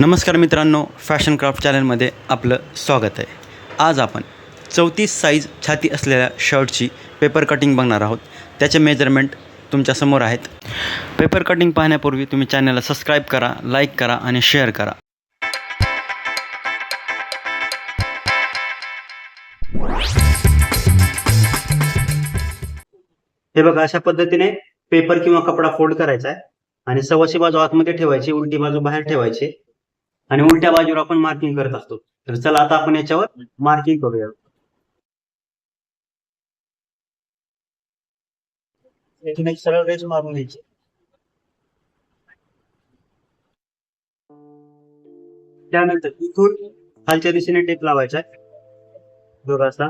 नमस्कार मित्रांनो fashion craft चॅनलमध्ये आपलं स्वागत आहे. आज आपण चौतीस साईज छाती असलेल्या शर्टची पेपर कटिंग बघणार आहोत. त्याचे मेजरमेंट तुमच्यासमोर आहेत. पेपर कटिंग पाहण्यापूर्वी तुम्ही चॅनलला सबस्क्राईब करा लाईक करा आणि शेअर करा. हे बघा अशा पद्धतीने पेपर किंवा कपडा फोल्ड करायचा आहे. आणि सव्वाशी बाजू आतमध्ये ठेवायची उलटी बाजू बाहेर ठेवायची. आणि उलट्या बाजूवर आपण मार्किंग करत असतो. तर चला आता आपण याच्यावर मार्किंग करूया. इथून एक सरळ रेज मारून घ्यायची. त्यानंतर इथून खालच्या दिशेने टेप लावायचा आहे. असा.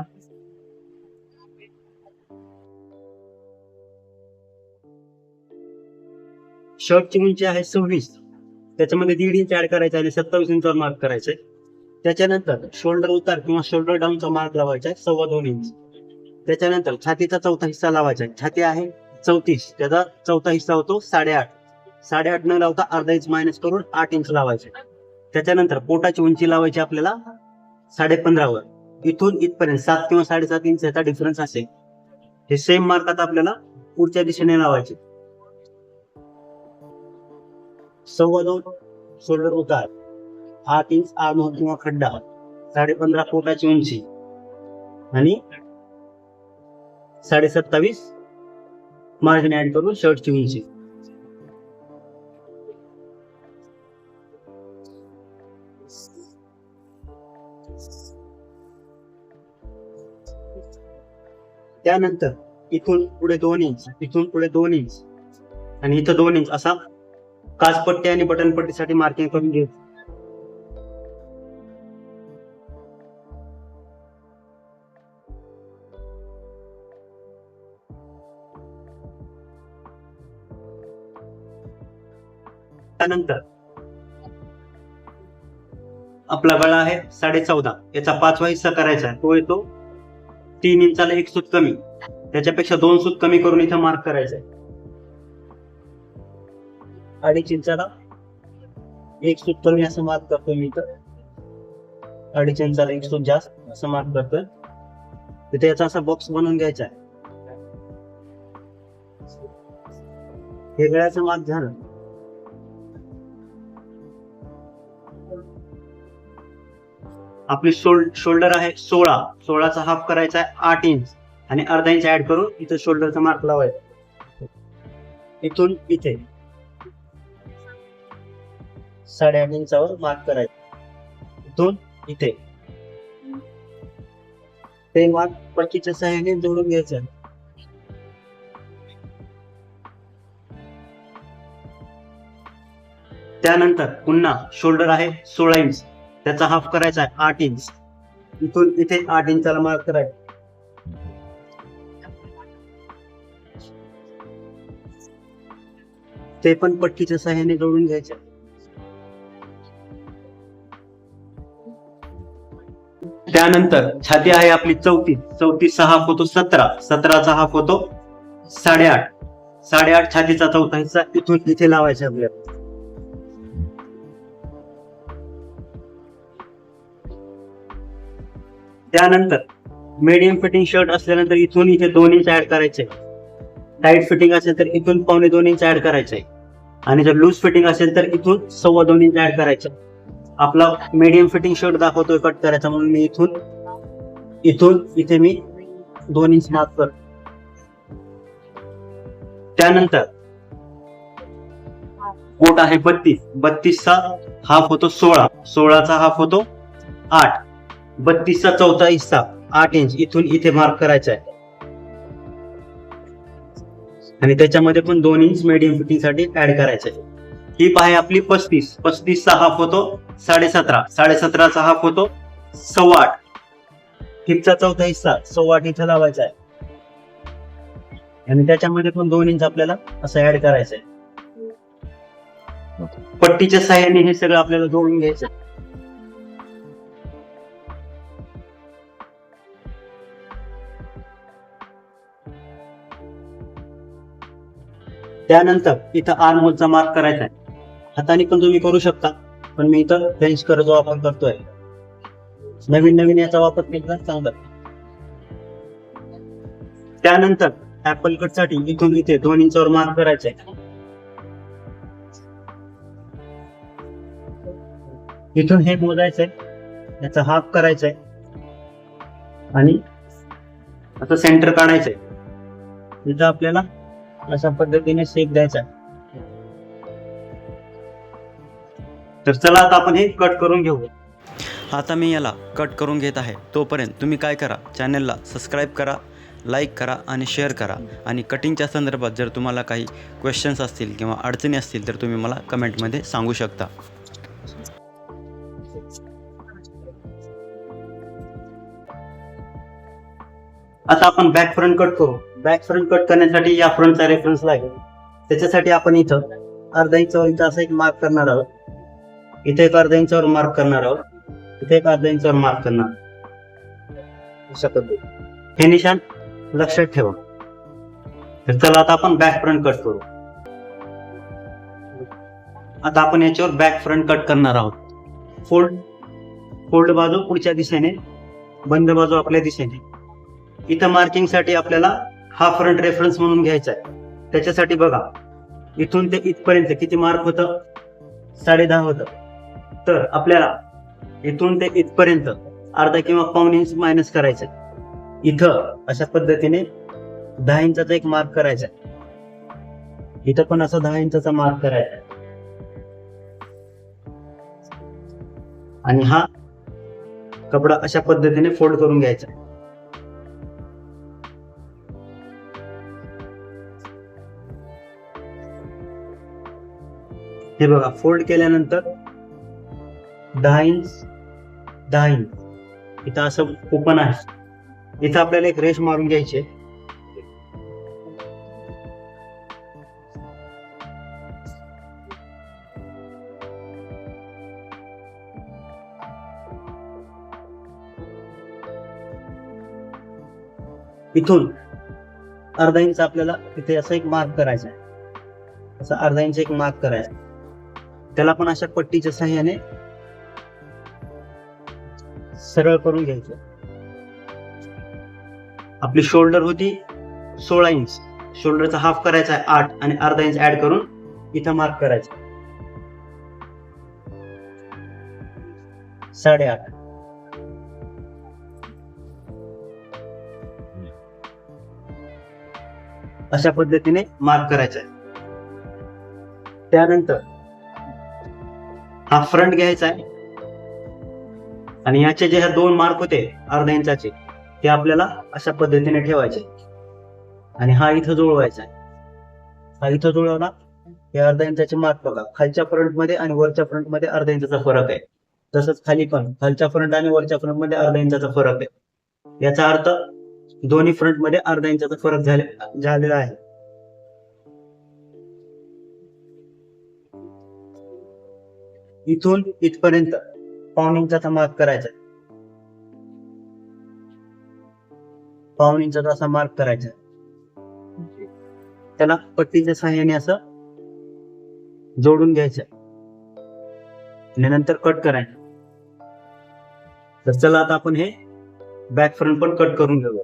शर्टची उंची आहे सव्वीस. त्याच्यामध्ये दीड इंच ऍड करायचा आणि सत्तावीस इंचवर मार्क करायचे. त्याच्यानंतर शोल्डर उतार किंवा शोल्डर डाऊनचा मार्क लावायचा आहे सव्वा दोन इंच त्याच्यानंतर छातीचा चौथा हिस्सा लावायचा आहे. छाती आहे चौतीस त्याचा चौथा हिस्सा होतो साडेआठ. साडेआठ न लावता अर्धा इंच मायनस करून आठ इंच लावायचे. त्याच्यानंतर पोटाची उंची लावायची आपल्याला साडे पंधरावर इथून इथपर्यंत सात किंवा साडेसात इंच याचा डिफरन्स असेल. हे सेम मार्क आता आपल्याला पुढच्या दिशेने लावायचे. सव्वा दोन शोल्डर उतार. आठ इंच आर्म किंवा खड्डा साडे पंधरा फुटाची उंची. आणि साडे सत्तावीस मार्जिन ऍड करून शर्टची उंची. त्यानंतर इथून पुढे दोन इंच इथून पुढे दोन इंच आणि इथं दोन इंच असा काचपट्टी आणि बटन पट्टीसाठी मार्किंग करून घेऊ. त्यानंतर आपला गळा आहे साडे चौदा याचा पाचवा हिस्सा करायचा आहे. तो येतो तीन इंचाला एक सूत कमी. त्याच्यापेक्षा दोन सूत कमी करून इथं मार्क करायचा आहे. अडीच इंचाला एक सूट कमी असं मार्क करतोय मी इथं. अडीच इंचाला एक सूट जास्त असं मार्क करतोय. तिथे याचा असा बॉक्स बनवून घ्यायचा आहे. हे गळ्याचं मार्क झालं. आपली शोल्ड शोल्डर आहे सोळा. सोळाचा हाफ करायचा आहे आठ इंच आणि अर्धा इंच ऍड करून इथं शोल्डरचा मार्क लावायचा. इथून इथे. साडेआठ इंचावर मार्क करायचं. इथून इथे. ते मार्क पट्टीच्या सहाय्याने जोडून घ्यायचं. त्यानंतर पुन्हा शोल्डर आहे सोळा इंच त्याचा हाफ करायचा आहे आठ इंच इथून इथे आठ इंचाला मार्क करायचा. ते पण पट्टीच्या सहाय्याने जोडून घ्यायचे. त्यानंतर छाती आहे आपली चौतीस. चौतीसचा हाफ होतो सतरा. सतराचा हाफ होतो साडेआठ. साडेआठ छातीचा चौथा हिस्सा इथून इथे लावायचा आपल्याला. त्यानंतर मीडियम फिटिंग शर्ट असल्यानंतर इथून इथे दोन इंच ऍड करायचे. टाईट फिटिंग असेल तर इथून पावणे दोन इंच ऍड करायचे. आणि जर लूज फिटिंग असेल तर इथून सव्वा दोन इंच ऍड करायचं. आपला मीडियम फिटिंग शर्ट दाखवतोय कट करायचा म्हणून मी इथून इथून इथे मी दोन इंच मार्क कर त्यानंतर कोट आहे बत्तीस. बत्तीसचा हाफ होतो सोळा. सोळाचा हाफ होतो आठ. बत्तीसचा चौथा हिस्सा आठ इंच इथून इथे मार्क करायचा आहे आणि त्याच्यामध्ये पण दोन इंच मीडियम फिटिंगसाठी ऍड करायचं आहे हीप आहे आपली पस्तीस. पस्तीसचा हाफ होतो साडेसतरा. साडेसतराचा हाफ होतो. सव्वा आठ. हिपचा चौथा हिस्सा. सव्वा आठ इथं लावायचा आहे. आणि त्याच्यामध्ये पण दोन इंच आपल्याला असं ऍड करायचं आहे. पट्टीच्या सहाय्याने हे सगळं आपल्याला जोडून घ्यायचं आहे. त्यानंतर इथं आर्म होलचा मार्क करायचा आहे. हाताने पण तुम्ही करू शकता. पण मी इथं फ्रेंच जो वापर करतोय नवीन नवीन याचा वापर केला चांगला. त्यानंतर ऍपल कटसाठी इथून इथे दोन इंचावर मार्क करायचे इथून हे मोजायचंय याचा हाफ करायचंय. आणि आता सेंटर काढायचंय. इथं आपल्याला अशा पद्धतीने शेक द्यायचा तर चला आता आपण हे कट करून घेऊ. आता मी याला कट करून घेत आहे. तोपर्यंत तुम्ही काय करा? चॅनलला सबस्क्राईब करा लाईक करा आणि शेअर करा. आणि कटिंगच्या संदर्भात जर तुम्हाला काही क्वेश्चन्स असतील किंवा अडचणी असतील तर तुम्ही मला कमेंटमध्ये सांगू शकता. आता आपण बॅक फ्रंट कट करू. बॅक फ्रंट कट करण्यासाठी या फ्रंटचा रेफरन्स लागेल. त्याच्यासाठी आपण इथं अर्धा इथं असं एक मार्क करणार आहोत. इथे एक अर्धा इंचावर मार्क करणार आहोत. इथे एक अर्धा इंचावर मार्क करणार. अशा पद्धतीने हे निशाण लक्षात ठेवा. तर चला आता आपण बॅक फ्रंट कट करू. आता आपण याच्यावर बॅक फ्रंट कट करणार आहोत. फोल्ड फोल्ड बाजू पुढच्या दिशेने बंद बाजू आपल्या दिशेने. इथं मार्किंगसाठी आपल्याला हा फ्रंट रेफरन्स म्हणून घ्यायचा आहे. त्याच्यासाठी बघा इथून ते इथपर्यंत किती मार्क होतं? साडे दहा होतं. तर आपल्याला इथून ते इथपर्यंत अर्धा किंवा पाऊन इंच मायनस करायचं इथं अशा पद्धतीने दहा इंचाचा एक मार्क करायचा इथं पण असा दहा इंचाचा मार्क करायचा आणि हा कपडा अशा पद्धतीने फोल्ड करून घ्यायचा हे बघा फोल्ड केल्यानंतर दहा इंच दहा इंच इथं असं ओपन आहे. इथं आपल्याला एक रेश मारून घ्यायची इथून अर्धा इंच आपल्याला इथे असं एक मार्क करायचा आहे. असं अर्धा इंच एक मार्क करायचा त्याला पण अशा पट्टीच्या सहाय्याने सरळ करून घ्यायचं. आपली शोल्डर होती सोळा इंच शोल्डरचा हाफ करायचा आहे आठ आणि अर्धा इंच ऍड करून इथं मार्क करायचं. साडेआठ. अशा पद्धतीने मार्क करायचा आहे. त्यानंतर हा फ्रंट घ्यायचा आहे. आणि याचे जे ह्या दोन मार्क होते अर्धा इंचाचे ते आपल्याला अशा पद्धतीने ठेवायचे. आणि हा इथं जुळवायचा हा इथं जुळवला हे अर्धा इंचाचे मार्क बघा. खालच्या फ्रंटमध्ये आणि वरच्या फ्रंटमध्ये अर्धा इंचाचा फरक आहे. तसंच खाली पण खालच्या फ्रंट आणि वरच्या फ्रंटमध्ये अर्धा इंचाचा फरक आहे. याचा अर्थ दोन्ही फ्रंटमध्ये अर्धा इंचाचा फरक झालेला आहे. इथून इथपर्यंत पाऊण इंचाचा करायचा आहे. पाऊण असा मार्क करायचा त्याला पट्टीच्या सहाय्याने असं जोडून घ्यायचं आणि नंतर कट करायचं. तर चला आता आपण हे बॅक फ्रंट पण कट करून घेऊया.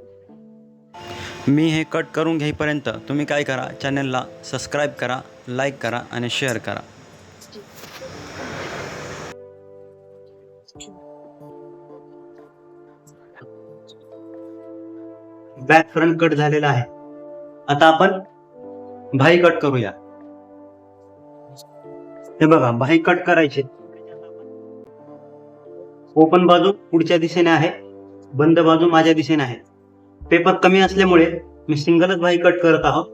मी हे कट करून घेईपर्यंत तुम्ही काय करा? चॅनलला सबस्क्राईब करा लाईक करा आणि शेअर करा. बॅक फ्रंट कट झालेला आहे. आता आपण भाई कट करूया. हे बघा भाई कट करायचे. ओपन बाजू पुढच्या दिशेने आहे. बंद बाजू माझ्या दिशेने आहे. पेपर कमी असल्यामुळे मी सिंगलच भाई कट करत आहोत.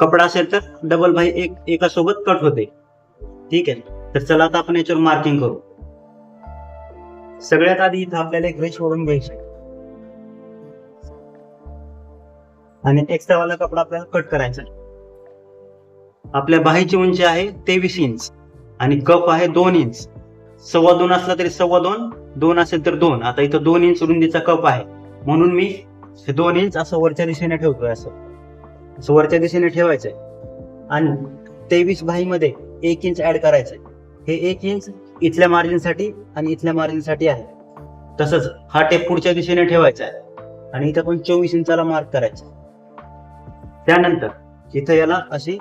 कपडा असेल तर डबल भाई एक एका सोबत कट होते. ठीक आहे. तर चला आता आपण याच्यावर मार्किंग करू. सगळ्यात आधी इथं आपल्याला एक रेश ओढून घ्यायची आणि एक्स्ट्रा वाला कपडा आपल्याला कट करायचा आपल्या बाहीची उंची आहे तेवीस इंच आणि कप आहे दोन इंच सव्वा दोन असला तरी सव्वा दोन दोन असेल तर दोन. आता इथं दोन इंच रुंदीचा कप आहे. म्हणून मी हे दोन इंच असं वरच्या दिशेने ठेवतोय असं. असं वरच्या दिशेने ठेवायचंय. आणि तेवीस बाहीमध्ये एक इंच ऍड करायचंय. हे एक इंच इथल्या मार्जिनसाठी आणि इथल्या मार्जिनसाठी आहे. तसंच हा टेप पुढच्या दिशेने ठेवायचा आहे. आणि इथं पण चोवीस इंचाला मार्क करायचा त्यानंतर इथं याला अशी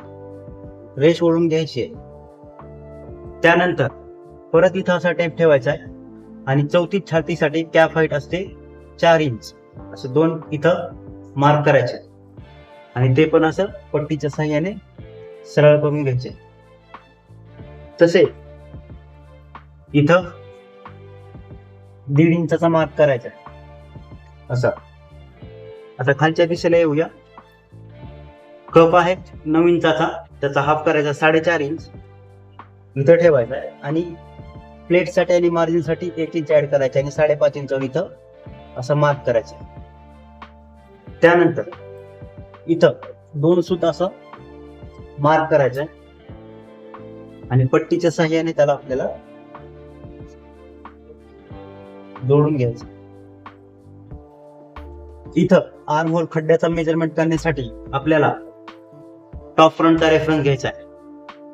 रेष ओढून घ्यायची आहे. त्यानंतर परत इथं असा टेप ठेवायचा आहे आणि चौथी छातीसाठी कॅप हाईट असते चार इंच असं दोन इथं मार्क करायचे. आणि ते पण असं पट्टीच्या साह्याने सरळ करून घ्यायचे. तसे इथं दीड इंचा मार्क करायचा असा. आता खालच्या दिशेला येऊया. कप आहे नऊ इंचाचा त्याचा हाफ करायचा साडेचार इंच इथं ठेवायचा आहे आणि प्लेटसाठी आणि मार्जिनसाठी एक इंच ऍड करायचे आणि साडेपाच इंच इथं असं मार्क करायचं त्यानंतर इथं दोन सूत असं मार्क करायचं आणि पट्टीच्या सहाय्याने त्याला आपल्याला जोडून घ्यायचं इथं आर्म होल खड्ड्याचा मेजरमेंट करण्यासाठी आपल्याला टॉप फ्रंटचा रेफरन्स घ्यायचा आहे.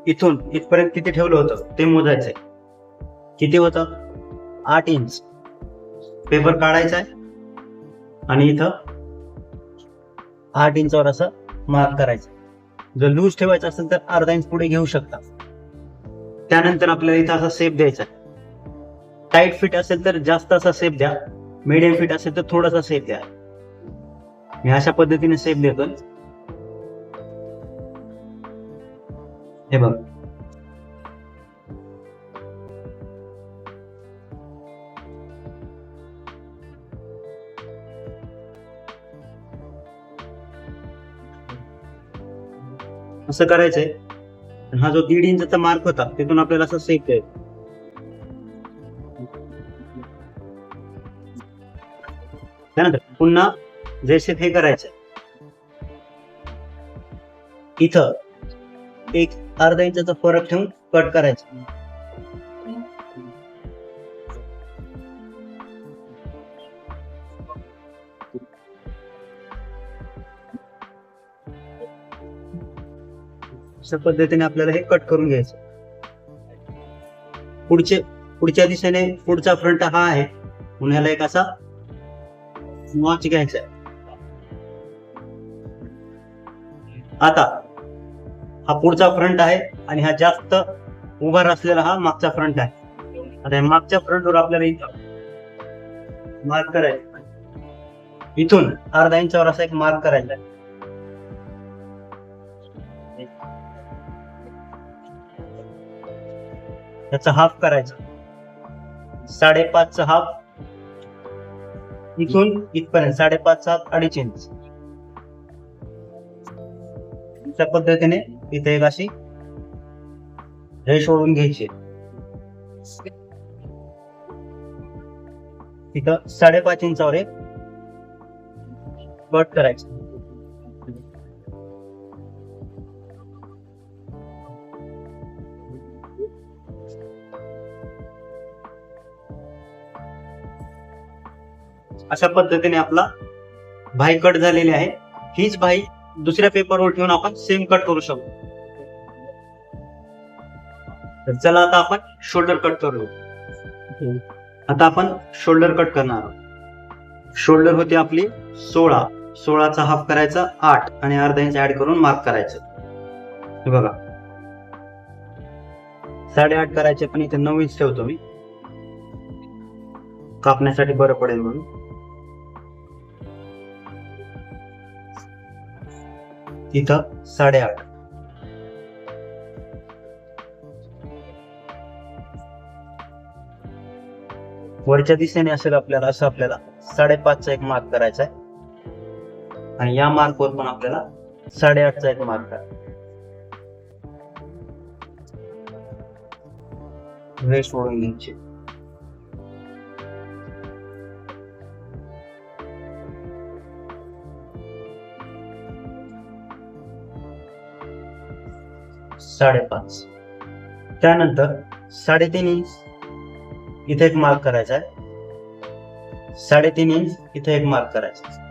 इथून इथपर्यंत किती ठेवलं होतं ते मोजायचंय. किती होतं? आठ इंच पेपर काढायचा आहे. आणि इथं आठ इंचावर असं मार्क करायचं. जर लूज ठेवायचं असेल तर अर्धा इंच पुढे घेऊ शकता. त्यानंतर आपल्याला इथं असा सेप द्यायचा टाईट फिट असेल तर जास्त असा सेप द्या. मीडियम फिट असेल तर थोडासा सेप द्या. मी अशा पद्धतीने सेप देतो हे बघ. असं करायचंय. आणि हा जो दीड इंचचा मार्क होता तिथून आपल्याला असं सेफ द्यायचं त्यानंतर पुन्हा जैसे हे करायचंय. इथं एक अर्धा इंचाचा फरक ठेवून कट करायचा. अशा पद्धतीने आपल्याला हे कट करून घ्यायचं. पुढचे पुढच्या दिशेने पुढचा फ्रंट हा आहे. पुण्याला एक असा नॉच घ्यायचा आता हा पुढचा फ्रंट आहे आणि हा जास्त उभा असलेला हा मागचा फ्रंट आहे. आता मागच्या फ्रंटवर आपल्याला इथं मार्क करायचं इथून अर्धा इंचावर असा एक मार्क करायचा आहे. याचा हाफ करायचा. साडेपाचचा हाफ इथून इथपर्यंत साडेपाच हाफ अडीच इंच. त्या पद्धतीने इथे एक अशी हे सोडून घ्यायची. तिथं साडेपाच इंचावर एक कट करायचं. अशा पद्धतीने आपला भाई कट झालेली आहे. हीच भाई दुसऱ्या पेपरवर ठेवून आपण सेम कट करू शकतो तर चला आता आपण शोल्डर कट करू आता आपण शोल्डर कट करणार आहोत. शोल्डर होती आपली सोळा. सोळाचा हाफ करायचा आठ आणि अर्धा इंच ऍड करून मार्क करायचं. हे बघा. साडेआठ करायचे पण इथे नऊ इंच ठेवतो मी. कापण्यासाठी बरं पडेल म्हणून. इथं साडेआठ. वरच्या दिशेने असेल आपल्याला असं आपल्याला साडेपाचचा एक मार्क करायचा आहे. आणि या मार्कवर पण आपल्याला साडेआठचा एक मार्क करायचा रेस्ट ओढून घ्यायची साडेपाच. त्यानंतर साडेतीन इंच इथे एक मार्क करायचा आहे. साडेतीन इंच इथे एक मार्क करायचा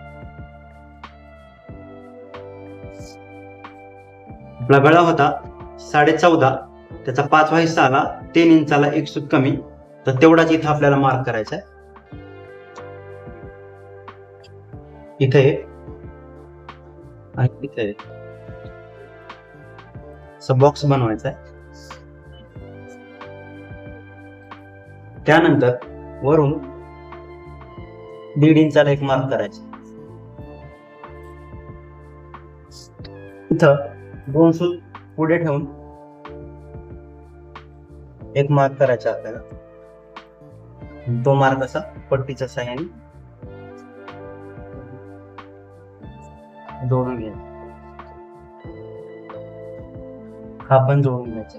आपला गळा होता साडे चौदा त्याचा पाचवा हिस्सा आला तीन इंचाला एक सूत कमी. तर तेवढाच इथं आपल्याला मार्क करायचा आहे. इथे. आणि इथे. एक असं बॉक्स बनवायचा आहे त्यानंतर वरून दीड इंचाला एक मार्क करायचा. इथं दोन सूत पुढे ठेवून एक मार्क करायचा आपल्याला. तो मार्क असा पट्टीच्या साह्याने जोडून घ्यायचा. हा पण जोडून घ्यायचा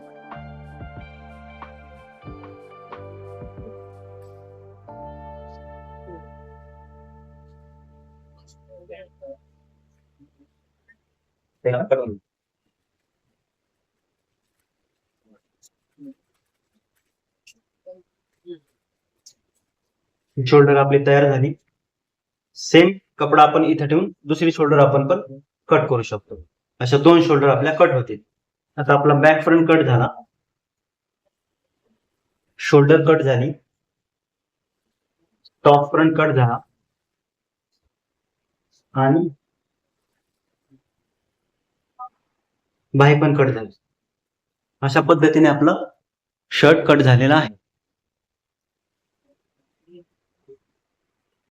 ते शोल्डर आपली तयार झाली. सेम कपडा आपण इथे ठेवून दुसरी शोल्डर आपण पण कट करू शकतो. अशा दोन शोल्डर आपल्या कट होतील. आता आपला बॅक फ्रंट कट झाला. शोल्डर कट झाली. टॉप फ्रंट कट झाला. आणि बाही पण कट झाली. अशा पद्धतीने आपलं शर्ट कट झालेला आहे.